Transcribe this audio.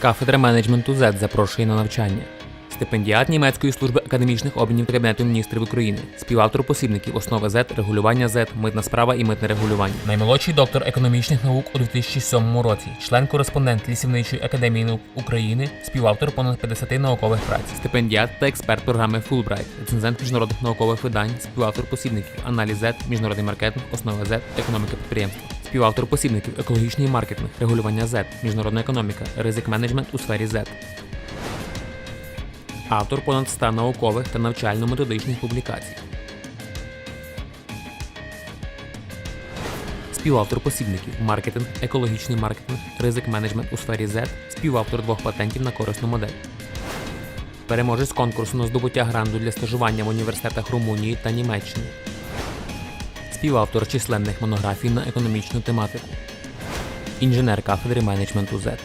Кафедра менеджменту Z запрошує на навчання. Стипендіат німецької служби академічних обмінів Кабінету міністрів України, співавтор посібників основи Z, регулювання Z, митна справа і митне регулювання. Наймолодший доктор економічних наук у 2007 році, член-кореспондент Лісівничої академії наук України, співавтор понад 50 наукових праць, стипендіат та експерт програми Fulbright, рецензент міжнародних наукових видань, співавтор посібників Аналіз Z, міжнародний маркетинг, основи Z, економіка підприємства. Співавтор посібників екологічний маркетинг, регулювання Z, міжнародна економіка, ризик менеджмент у сфері Z. Автор понад 100 наукових та навчально-методичних публікацій. Співавтор посібників маркетинг, екологічний маркетинг, ризик менеджмент у сфері Z, співавтор двох патентів на корисну модель. Переможець конкурсу на здобуття гранту для стажування в університетах Румунії та Німеччини. Співавтор численних монографій на економічну тематику. Інженер кафедри менеджменту Z.